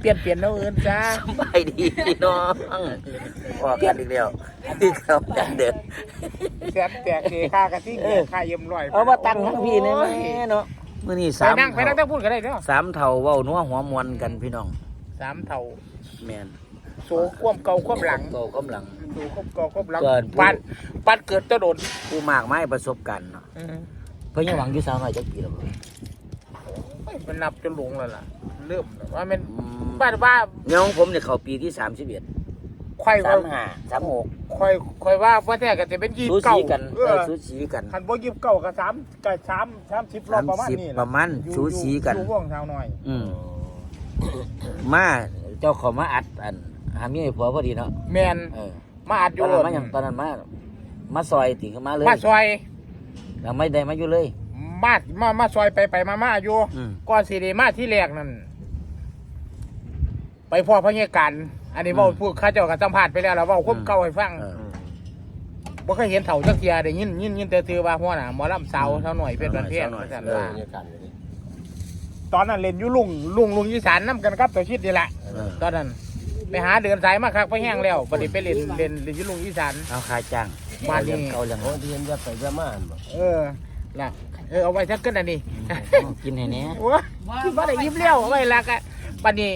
เปลี่ยนเปลี่ยนเอาอื่นจ้าสบายดีพี่น้องพอกันอีกแล้วที่เขาจังเด็ดแสนแตกเทค่ากระทิ่งเออค่าเยี่ยมร้อยเอามาตั้งทั้งพี่นี่แม่เนาะมื้อนี้สามนั่งไปนั่งเต้องพูดกันได้เนาะสามเท่าเว้านัวหัวมวนกันพี่น้องสามเท่าแมนโซความเก่าความหลังเก่ากำลังโซควมเก่าความหลังเกินปันปันเกิดจะโดนผู้มากไม้ประสบการณ์เนาะเพิ่นยังหวังอยู่สาวน้อยจักปีแล้วบ่ไม่มันนับจนหลงแล้วล่ะเริ่มว่ามัน บ้านว่าเนี่ยของผมเนี่ยเข้าปีที่31ควายว่า35 36ควายควายว่าว่าแต่ก็จะเป็นยี่สูเก้าสีกันเอเอออสูสีกันคันบ่ยี่เก้ากับสามกับสามสามสิบรอบประมาณนี้30ประมาณอยู่สูสีกัน อยู่ว่องเท้าหน่อย อืมมาเจ้าเขามาอัดอันหาเมียให้ผัวพอดีเนาะแมนเออมาอัดอตยู่อนนั้นมาอย่างตอนนั้นมามาซอยติงก็มาเลยมาซอยยังไม่ได้มาอยู่เลย มามามาซอยไปไปมามาอยู่อืม ก่อนสิได้มาที่แรกนั่น ไปพ่อพระเยการอันนี้เว่าอืมพูดข้าเจ้ากับสัมภาษณ์ไปแล้วเราเว่าคุ้มอืมเก่าให้ฟังเออบ่เคยเห็นเถ่าจักเทียได้ยินยินยินแต่ตือว่าหัวหน้าหมอลำสาวเท่าหน่อยเป็นประเภทว่าซั่นว่าตอนนั้นเล่นอยู่ลุงลุงลุงอีสานนํกันครับตัวชิดนี่แหละเออตอนนั้น ไปหาเดินสายมาคักไปแห้งแล้วบัดนี้ไปเล่นเล่นเล่นอยู่ลุงอีสาน เอาค่าจ้างบ้านนี้เขาเรื่องโอ้เรียนจะไปจะมาบ่เออล่ะเออเอาไว้สักขึ้นอันนี้เอากินให้แหน่ โอ้ยคิดว่าได้ยิ้มเลี้ยวเอาไว้และกะปันนี้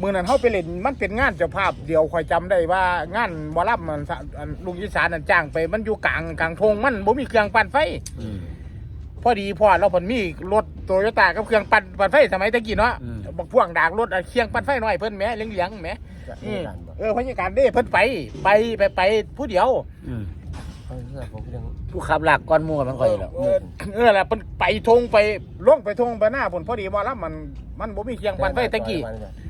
มือนั้นเขาไปเล่นมันเป็นงานเจ้าภาพเดียวคอยจำได้ว่างานบอลับมันสะอันลุงยีสานนั่นจ้างไปมันอยู่กลางกลางทงมันบ่มีเครื่องปั่นไฟอืม พอดีพ่อเราผลมีรถโตโยต้ากับเครื่องปั่นปั่นไฟสมัยตะกี้เนาะอืม บักพ่วงดากรถอะเครื่องปั่นไฟหน่อยเพิ่นแหม่เลี้ยงๆแหม่จะอืมีมกันบ่เออพยาการเด้เพิ่นไปไปไปไปผู้เดียว อืมเออผมยังผู้ขับหลักก้อนหมูกับมันค่อยแล้ว เออเออแหละเพิ่นไปทงไปลงไปทงไปหน้าผลพอดีบอลับมันมันบ่มีเครื่องปั่นไฟตะกี้หืม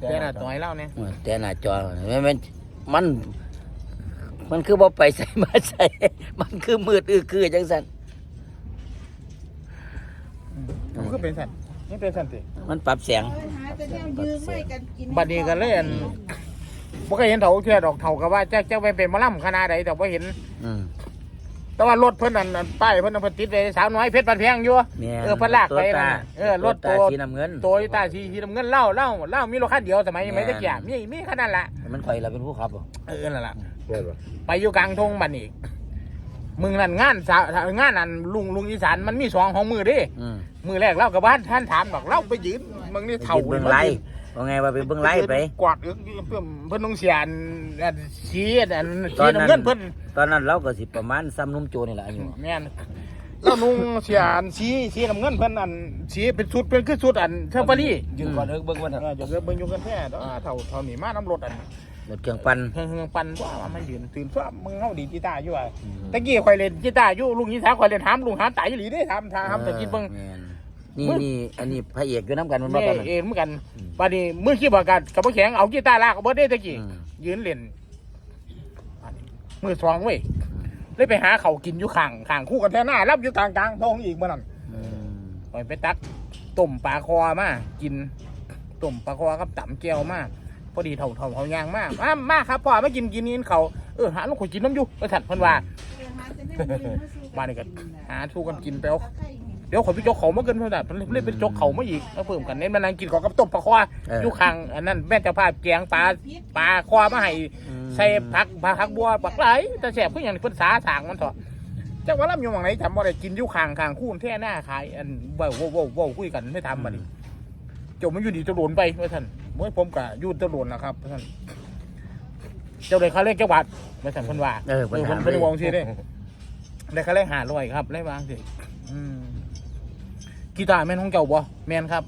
แต่น่ะต่อยเล่าเนี่ยแต่หน้าจอมันมันมัน มันคือบ่ไปใส่มาใส่มันคือมืดอื้อคือจังซั่นมันก็เป็นสันนี่เป็นสันติมันปรับแสงบัดนี้กันเลยอันบ่เคยเห็นเถาเทื่อดอกเถาก็ว่าแจ๊กแจ๊กไปเป็นหมะล่ำคณะใดแต่บ่เห็นอืม แต่ว่ารถเพิ่นอันอันป้ายเพิ่นเอาเพิ่นติดไว้สาวน้อยเพชรบันแพงอยู่แม่นเออเพิ่นลากไปโตนั่นต้าน่ะเออรถโตโตต้าสีน้ำเงินโตโยต้าสีสีน้ำเงินเล่าเล่าเล่ามีรถคันเดียวสมัยแม่นไม่ตะเกียบมีมีคันนั้นละมันค่อยเราเป็นผู้ขับบ่เออนั่นล่ะเรียนบ่ไปอยู่กลางทงบัดนี้มึงนั่นงานสาวงานนั้นลุงลุงอีสานมันมีสองของมือเดิอืมมือแรกเล่ากับบ้านท่านถามดอกเล่าไปยืนมึงนี่เท่าเบิ่งไล่ ว่าไงว่าไปเบิ่งไล่ไป กวาดอึกเพิ่นเพิ่นต้องเสียอันอันสีอันตอสีนนั้น น้ำเงินเพิ่นตอนนั้นเราก็สิประมาณซ้ำนุ่มโจนี่แหละอายุแม่นแล้วนุ่งเสียอันสีสีน้ำเงินเพิ่นอันสีเป็นชุดเป็นคือชุดอันเทอร์ปารียืนก่อนเด้อเบิ่งว่าเออจะเบิ่งอยู่กันแท้เด้อเท่าเท่านี้มาน้ำรถอันรถเครื่องปั่น เฮืองๆปั่นว่ามันยืนตื่นฟ้ามึงเฮาดีดกีตาร์อยู่อะตะกี้ข่อยเล่นกีตาร์อยู่ลุงยีสาข่อยเล่นหามลุงหามตายอีหลีเด้ถามถามตะกี้เบิ่ง แม่น นี่นี่อันนี้พระเอกอยู่น้ำกันมันบ่แม่ตอนนั้น เองเหมือนกันบัดนี้มือขี้บ่กันกับบ่แข็งเอากีตาร์ลากเอาบ่ได้ตะกี้อืม ยืนเล่นอันนี้มือสองเว้ยเลยไปหาเขาวกินอยู่ข้างข้างคู่กันแท่หน้ารับอยู่กลางกลางท้องอีกเมื่อนั้นอืมไปไปตักต้มปลาคอมากินต้มปลาคอกับตำแก้วมาพอดีเถ่าเถ่าเขายางมากมามาครับพ่อมากินกินนี่เขาเออหาลูกขอยกินน้ำอยู่ไปถัดเพันว่า บ้านนี่ก็หาทูกันกินไปเอาเดี๋ยวขอยไปจกเขามาเกินเท่านั้นเพิ่นเลยไปจกเขามาอีกแล้วเพิ่มกันเน้นมานั่งกินของกับต้มปลาคออยู่ข้างอันนั้นแม่เจ้าภาพแกงปลาปลาคอมาให้ใส่ผักผักบัวปักไหลแต่แสบเพื่ออย่างนี้เพิ่นสาสางมันเถอะจักว่าลำอยู่หม่องไหนจำบ่ได้กินอยู่ข้างข้างคู่แท่หน้าขายอันเว้าเว้าเว้าเว้าคุยกันไม่ทำมาดิ จบมันอยู่ดีตะโหลนไปว่าท่านเมื่อผมกับยู่ตะโหลนนะครับว่าท่านเจ้าได้ค่าเลขเจ้าบาทว่าท่านเพิ่นว่าเออเอเพิ่นอถาเพิ่มนเพิ่นวงสิเด้ได้ค่าเลขหาร้อยครับได้วางสิอืม กีตาร์แม่นของเจ้าบ่แม่นครับ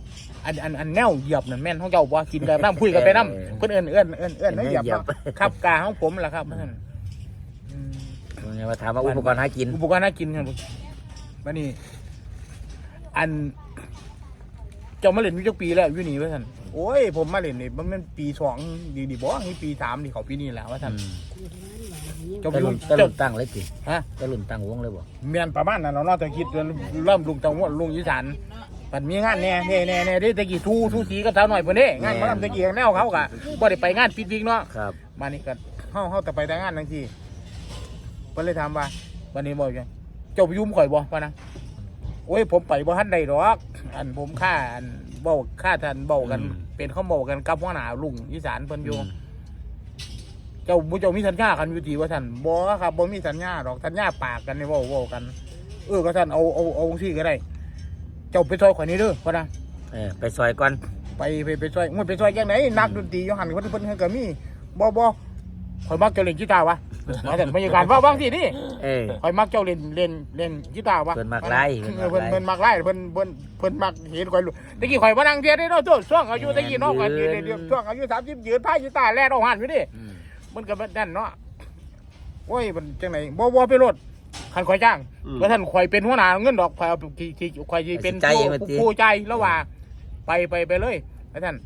อันอันอันแนวเหยียบนั่นแม่นของเจ้าบ่กินกันน้ำคุยกันไปน้ำเพิ่นเอิ้นเอิ้นเอิ้นเอิ้นให้เหยียบเนาะครับกาของผมแหละครับท่านอืมว่าไงว่าถามว่าอุปกรณ์หากินอุปกรณ์น่ากินครับมานี่อันเจ้ามาเล่นวิจักปีแล้วอยู่นี่ว่าท่าน โอ้ย ผมมาเล่นนี่มันเป็นปีสองดีดีบ่นี่ปีสามนี่เขาปีนี้แล้วว่าท่านเจ้าตะอยู่ลุนตะลุเจ้านตั้งเลยสิฮะตะลุนตั้งวงเลยบ่เมียนประมาณนั้นเนาะเนาะแต่คิดเริ่มลุงตังหวดลุงยีสานมันมีงานแน่แน่แน่แน่ที่ตะกี้ทูทูสีกับสาวหน่อยเพิ่นเด้งานหมาลำตะกี้แนวเขากะบ่ได้ไปงานปิดวิกเนาะ ครับ มานี่ก็เฮาเฮาแต่ไปแต่งานทั้งทีเพิ่นเลยถามว่าวันนี้บอกยังเจ้าไปยุ่มข่อยบ่ว่านะโอ้ยผมไปบ่ทันได้ดอก อันผมค่าอันเว้าค่าท่านเว้ากันอืม เป็นข้าวโมกันกับหัวหน้าลุงอีสานเพิ่นอยู่เจ้าบุเจ้ามีสัญญากันอยู่ดีว่าท่านบ่ครับบ่มีสัญญาดอกสัญญาปากกันนี่เว้าเว้ากัน เออก็ท่านเอาเอาเอาที่ก็ได้ เจ้าไปซอยข่อยนี่เด้อว่านะเออไปซอยก่อนไปไปไปซอยงวดไปซอยจังไหนนักดนตรีอยู่หันเพิ่นเพิ่นเพิ่นก็มีบ่บ่ ข่อยมักเจ้าเล่นกีตาร์วะว่าท่านบรรยากาศว่าบางทีนี่เออข่อยมักเจ้าเล่นเล่นเล่นกีตาร์วะเพิ่นมักไล่เออเพิ่นเพิ่นมักไล่เพิ่นเพิ่นเพิ่นมักเห็นข่อยรู้ตะกี้ข่อยบ่นั่งเทียนได้เนาะตัวช่วงอายุตะกี้เนาะข่อยยืนเดี๋ยวช่วงอายุ30ยืนพายกีตาร์แล่นเอาหันอยู่ดิอืมมันก็แบบนั่นเนาะโอ้ยมันจังไหนบ่บ่ไปรถคันข่อยจ้างว่าท่านข่อยเป็นหัวหน้าเงินดอกข่อยเอาที่ที่ข่อยสิเป็นผู้ผู้ใจแล้วว่า ไปไปไปเลยแล้วท่าน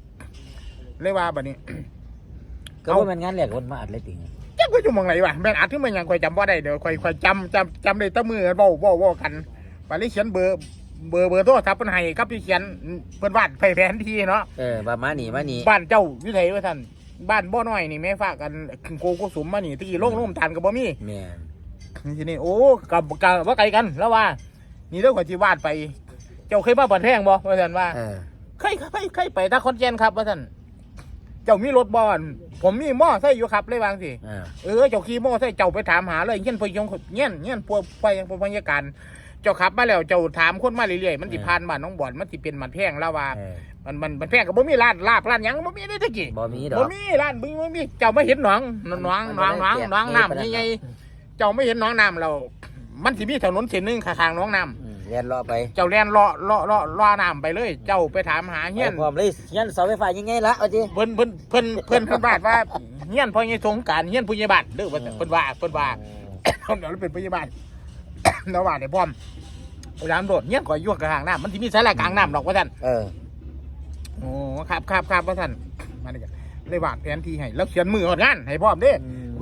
เลยว่าบัดนี้ ก็ว่ามันงานแรกคนมาอัดเลยติงจักก็อยู่หมองไหนวะแม่นอัดขึ้นมาหยังข่อยจำบ่ได้เดี๋ยวข่อยข่อยจำจำจำได้แตั้มือเว้าเว้าเว้ากันไปเลยเขียนเบอร์เบอร์เบอร์โทรศัพท์เพิ่นให้กับที่เขียนเพิ่นวาดไปแผนที่เนาะเออว่ามานี่มานี่บ้านเจ้าอยู่ไสว่าท่านบ้านบ่น้อยนี่แม่ฝากกันโกโกสุมมานี่ตะกี้โล่งโล่งทานก็บ่มีแม่นทีนี้โอ้กับกับว่าไกลกันแล้วว่า นี่เรื่องของที่วาดไป เจ้าเคยมาบันแท่งบ่ว่าท่านว่าเออเคยเคยเคยไปถ้าคอนเจนครับว่าท่าน เจ้ามีรถบอนผมมีหม้อไส้อยู่ครับเลยวาจังสิเออเออเจ้าขี่หม้อไส้เจ้าไปถามหาเลยเงี้ยนพยงเงี้ยนเงี้ยนพวกไปพพยาการเจ้าขับมาแล้วเจ้าถามคนมาเรื่อยๆมันสิผ่านบ้านน้องบ่อนมันสิเป็นมันแพงแล้วว่า เออมันมันมันแพงกับบ่มีร้านลาบร้านหยังบ่มีได้ตะกี้บ่มีดอบ่กมีร้านบึงบ่มีเจ้าไม่เห็นหนองหนองหนองหนองหนองหนองน้ำใหญ่ๆเจ้าไม่เห็นหนองน้ำเรามันสิมีถนนเส้นหนึงข้างๆหนองน้อืม เรียนรอไปำเจ้าแล่นเลาะเลาะเลาะเลาะน้ำไปเลย เจ้าไปถามหาเฮียนไปพร้อมเลยเฮียนเสาไฟฟ้ายังไงละเอาจิเพิ่นเพิ่นเพิ่นเพิ่นเพิ่นบาดว่าเฮียนพ่อใหญ่สงกรารเฮียนผู้ใหญ่บ้านเด้อว่าแต่เพิ่นว่าเพิ่นว่า เดี๋ยวเราเป็นผู้ใหญ่บ้านแล้วว่าได้พร้อมพยายามโดดเฮียนก่อยยั่วกลางน้ำมันสิมีสาระกลางน้ำดอกว่าท่านเออโอ้ครับครับครับว่าท่านมานี่ก็เลยวาดแผนที่ให้แล้วเขียนมือหดงานให้พร้อมเด้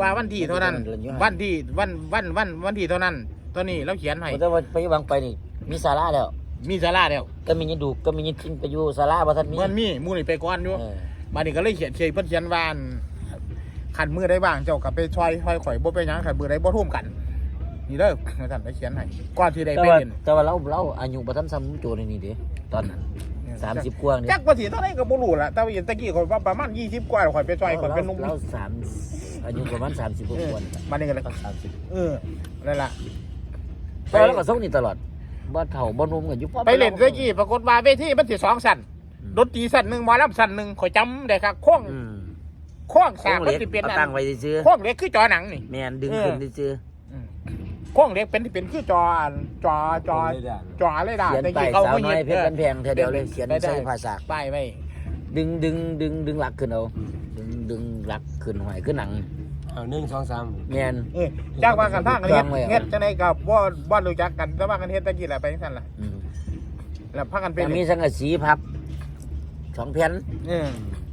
ว่าวันที่เท่านั้น วันที่วันวันวันวันที่เท่านั้น ตัวนี้เราเขียนให้ผมจะว่าไปวังไปนี่ มีศาลาแล้ว มีสาราแล้วก็มียินดูก็มียินทิ้งไปอยู่ศาลาบ่ทันมีมันมีหมูนี่ไปก่อนอยู่เออมานี่ก็เลยเขียนเขียนเพิ่นเขียนว่าอั่นขันมือได้บ้างเจ้ากับไปช่วยช่วยข่อยบ่ไปหยังขันมือได้บ่ทุ่มกัน นี่เด้อท่านไปเขียนให้ก่อนที่ได้แต่ไปว่าเรียนแต่ว่าเราเราอายุบ่ทันซ้ำโจนี่นี่เด้ตอนนั้น30กว่านี่จักว่าสิเท่าไหร่ก็บ่รู้ล่ะแต่ว่าตะกี้ข่อยว่าประมาณ20กว่าข่อยไปช่วยข่อยเป็นหนุ่ม เราสามอายุประมาณ30กว่าคนมานี่ก็เลย สามสิบเออนั่นล่ะ แต่เราก็ส่งนี่ตลอด บ่เฒ่าบ่หนุ่มกันอยู่ไปเล่นตะกี้ปรากฏว่าเวทีมันสิสองสั่นดนตรีสั่นหนึงหมอลำสั่นหนึงข่อยจำได้ครับโค้งอืมโค้งโค้สากงมันเล็กสิเป็นเอาอันตั้งไว้ซื่อโค้งเล็กคือจอหนังนี่ๆแม่นดึงเออขึ้นซื่อโค้งเล็กเป็นที่เป็นคือจออันจอจอจออะไรๆด่าเขียนแต่ไปกี้เขาสาวไม่น้อเห็ยนเพชรบันแพงเธอเดียวเลยเขียนได้ได้ใส่ภาษาป้ายไว้ดึงดึงดึงดึงหลักขึ้นเอาดึงดึงหลักขึ้นหอยขึ้นหนัง เอาหนึ่งสองสามแม่นเออจากว่ากันทางกันเฮ็ดจองไว้อะเฮ็ดจังไดกับว่าว่ารู้จักกันแต่ว่ากันเฮ็ดตะกี้แหละไปจังซั่นล่ะอืมแล้วพากันไปแต่มีเล่นสังกะสีพับสองแผ่นเออ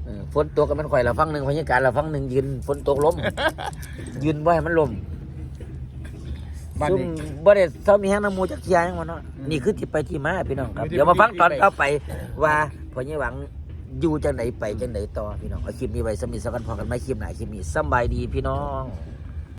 เออฝนตกกันมันข่อยละฟังหนึ่งพยาการละฟังหนึ่งยืนฝนตกล้ม ยืนไว้ให้มันล้มบ้านซุ่มนี้ บ่ได้เศร้ามีแห้งน้ำมูจักเทียยังมันเนาะอืมนี่คือที่ไปที่มาพี่น้องครับมีที่เดี๋ยวมาฟังตอนที่ไป ต่อไปว่าพอยายหวัง อยู่จังไหนไปจังไหนต่อพี่น้องเอาคลิปนี้ไว้สมิสกันพอกันไม่คลิปไหนคลิปนี้สบายดีพี่น้อง